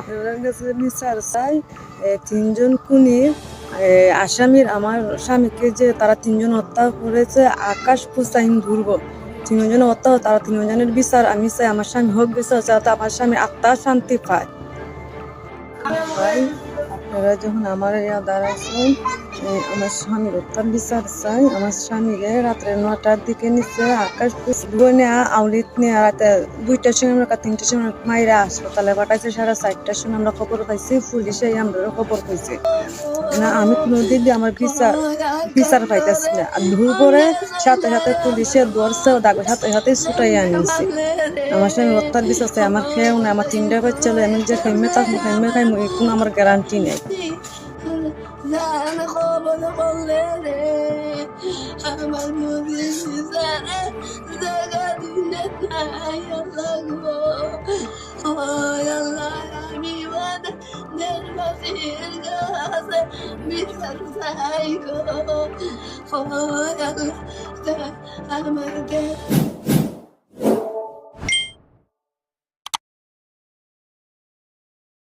আপনাদের কাছে বিচার চাই তিনজন খুনির আসামির আমার স্বামীকে যে তারা তিনজন হত্যা করেছে, আকাশ পুসাইন দুর্গ। তিনজন হত্যা, তারা তিনজনের বিচার, আমি চাই আমার স্বামী হোক বিচার, যাতে আমার স্বামী আত্মা শান্তি পায়। আপনারা যখন আমার দাঁড়াইছেন এ, আমার স্বামীর হত্যার বিচার চাই আমার স্বামীকে রাত্রে নটার দিকে নিচে আকাশ ধরে আউলিত নিয়ে রাতে দুইটার সময় আমরা তিনটার সময় মাইরা হাসপাতালে পাঠাইছে সারা চারটার সময় আমরা খবর পাইছি পুলিশে আমরা খবর পাইছি। না আমি কোনোদিন আমার বিচার বিচার পাইতেছি না। আর ভুল করে সাথে সাথে পুলিশে ধরছে ও দাগের সাথে সাথে ছুটাই আনিছি। আমার স্বামী হত্যার বিচার চাই আমার খেয়েও না আমার তিনটা বাচ্চা আমি যে খাইমে থাকব খাইমো এই কোনো আমার গ্যারান্টি নেই। জান খবর করলে রে আমার মুদি সিজারে জায়গা দিলে নাই আল্লাহ গো আল্লাহ আমি বাদ দেশবাসীর কাছে বিচার চাই গো আমাকে